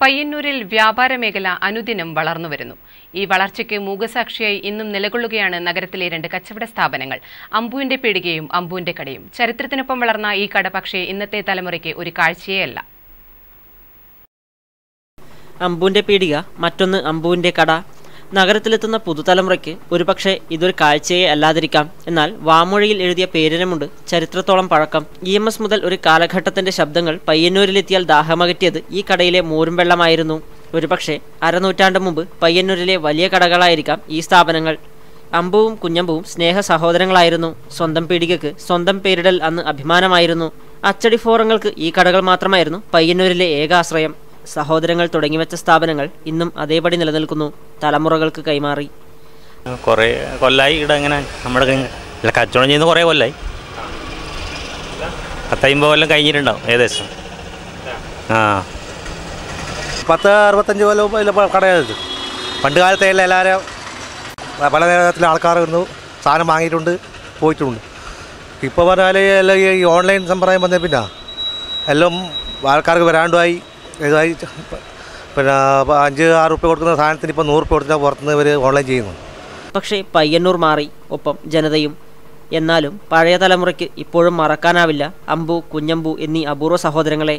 പയ്യന്നൂരിൽ വ്യാപാര മേഖല അനുദിനം വളർന്നുവരുന്നു ഈ വളർച്ചയ്ക്ക് മൂകസാക്ഷിയായി ഇന്നും നിലകൊള്ളുകയാണ് നഗരത്തിലെ രണ്ട് കച്ചവട സ്ഥാപനങ്ങൾ. അമ്പുവിന്റെ പീടികയും അമ്പുവിന്റെ കടയും. ചരിത്രത്തിനൊപ്പം വളർന്ന ഈ കട പക്ഷേ ഇന്നത്തെ തലമുറയ്ക്ക് ഒരു കാഴ്ചയേയല്ല അമ്പുവിന്റെ പീടിക മറ്റൊന്ന് അമ്പുവിന്റെ കട. നഗരത്തിലെത്തുന്ന പുതുതലമുറയ്ക്ക് ഒരുപക്ഷെ ഇതൊരു കാഴ്ചയെ അല്ലാതിരിക്കാം. എന്നാൽ വാമൊഴിയിൽ എഴുതിയ പേരിനുമുണ്ട് ചരിത്രത്തോളം പഴക്കം. ഇ എം എസ് മുതൽ ഒരു കാലഘട്ടത്തിന്റെ ശബ്ദങ്ങൾ പയ്യന്നൂരിലെത്തിയാൽ ദാഹമകറ്റിയത് ഈ കടയിലെ മോരും വെള്ളമായിരുന്നു. ഒരുപക്ഷെ അരനൂറ്റാണ്ട് മുമ്പ് പയ്യന്നൂരിലെ വലിയ കടകളായിരിക്കാം ഈ സ്ഥാപനങ്ങൾ. അമ്പുവും കുഞ്ഞമ്പുവും സ്നേഹ സഹോദരങ്ങളായിരുന്നു. സ്വന്തം പീടികക്ക് സ്വന്തം പേരിടൽ അന്ന് അഭിമാനമായിരുന്നു. അച്ചടി ഫോറങ്ങൾക്ക് ഈ കടകൾ മാത്രമായിരുന്നു പയ്യന്നൂരിലെ ഏക ആശ്രയം സഹോദരങ്ങൾ തുടങ്ങിവെച്ച സ്ഥാപനങ്ങൾ ഇന്നും അതേപടി നിലനിൽക്കുന്നു. തലമുറകൾക്ക് കൈമാറി. കുറേ കൊല്ലായി ഇവിടെ അങ്ങനെ നമ്മുടെ കച്ചവടം ചെയ്യുന്ന കുറേ കൊല്ലായി. പത്തമ്പത് കൊല്ലം കഴിഞ്ഞിട്ടുണ്ടാവും ഏകദേശം. ആ. പത്ത് അറുപത്തഞ്ച് കൊല്ലം കടയാണ് പണ്ട് കാലത്തെ എല്ലാവരും പല നേരത്തിലെ ആൾക്കാർ ഇരുന്നു സാധനം വാങ്ങിയിട്ടുണ്ട് പോയിട്ടുണ്ട്. ഇപ്പോൾ പറഞ്ഞാൽ എല്ലാം ഈ ഓൺലൈൻ സമ്പ്രദായം വന്നേ പിന്നെ. എല്ലാം ആൾക്കാർക്ക് വരാണ്ടുമായി ഇതായി പിന്നെ അഞ്ച് ആറ് റുപ്യ കൊടുക്കുന്ന സാധനത്തിന് ഇപ്പോൾ നൂറ് റുപ്യ കൊടുത്താൽ പുറത്തുനിന്ന് ഇവർ ഓൺലൈൻ ചെയ്യുന്നു. പക്ഷേ പയ്യന്നൂർ മാറി ഒപ്പം ജനതയും. എന്നാലും പഴയ തലമുറയ്ക്ക് ഇപ്പോഴും മറക്കാനാവില്ല അമ്പു കുഞ്ഞമ്പു എന്നീ അപൂർവ സഹോദരങ്ങളെ